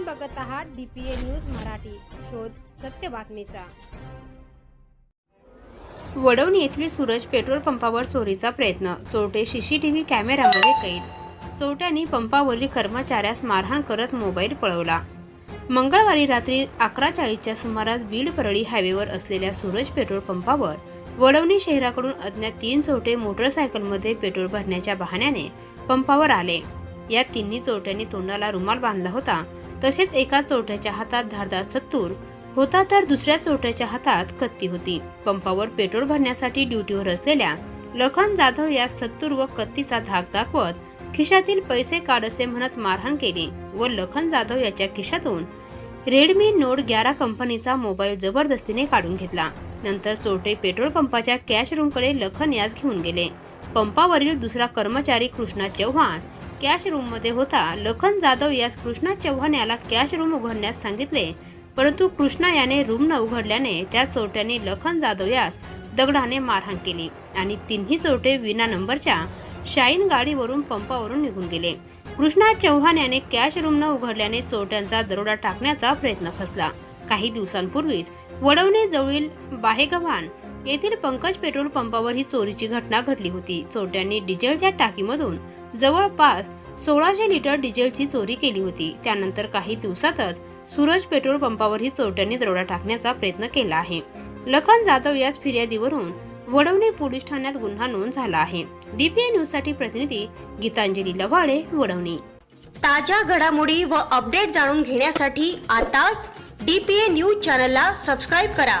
आपण बघत आहात डीपीए न्यूज मराठी. शोध सत्य बातमीचा. वडवणी येथील सूरज पेट्रोल पंपावर चोरीचा प्रयत्न. चोरटे सीसीटीव्ही कॅमेऱ्यामध्ये कैद. चोरट्यांनी पंपावरील कर्मचाऱ्यास मारहाण करत मोबाईल पळवला. मंगळवारी रात्री अकरा चाळीसच्या सुमारास बीड परळी हायवेवर असलेल्या सूरज पेट्रोल पंपावर वडवणी शहराकडून अज्ञात तीन चोरटे मोटरसायकलमध्ये पेट्रोल भरण्याच्या बहाण्याने पंपावर आले. या तिन्ही चोरट्यांनी तोंडाला रुमाल बांधला होता. तसेच एका चोरट्याच्या हातात धारदार सत्तूर. होता तर दुसऱ्या चोरट्याच्या हातात कत्ती होती. पंपावर पेट्रोल भरण्यासाठी ड्युटीवर असलेल्या लखन जाधव या सत्तूर व कत्तीचा धाक दाखवत खिशातील पैसे काढ असे म्हणत मारहाण केली व लखन जाधव याच्या खिशातून रेडमी नोट ग्यारा कंपनीचा मोबाईल जबरदस्तीने काढून घेतला. नंतर चोरटे पेट्रोल पंपाच्या कॅश रूमकडे लखन यास घेऊन गेले. पंपावरील दुसरा कर्मचारी कृष्णा चव्हाण कॅश रूममध्ये होता. लखन जाधव यास कृष्णा चव्हाण याला कॅश रूम उघडण्यास सांगितले. परंतु कृष्णा याने रूम न उघडल्याने त्या चोरट्याने लखन जाधव यास दगडाने मारहाण केली आणि तिन्ही चोरटे विना नंबरच्या शाईन गाडीवरून पंपावरून निघून गेले. कृष्णा चव्हाण याने कॅश रूम न उघडल्याने चोरट्यांचा दरोडा टाकण्याचा प्रयत्न फसला. काही दिवसांपूर्वीच वडवणे जवळील बाहेगव्हाण येथील पंकज पेट्रोल पंपावर ही चोरीची घटना घडली होती. चोरट्यांनी डिझेलच्या टाकीमधून जवळपास सोळाशे लिटर डिझेलची चोरी केली होती. त्यानंतर काही दिवसातच सूरज पेट्रोल पंपावर ही चोरट्यांनी दरोडा टाकण्याचा प्रयत्न केला आहे. लखन जाधव याच फिर्यादीवरून वडवणे पोलीस ठाण्यात गुन्हा नोंद झाला आहे. डीपीए न्यूजसाठी प्रतिनिधी गीतांजली लवाळे वडवणी. ताज्या घडामोडी व अपडेट जाणून घेण्यासाठी आताच डीपीए न्यूज चॅनलला सबस्क्राईब करा.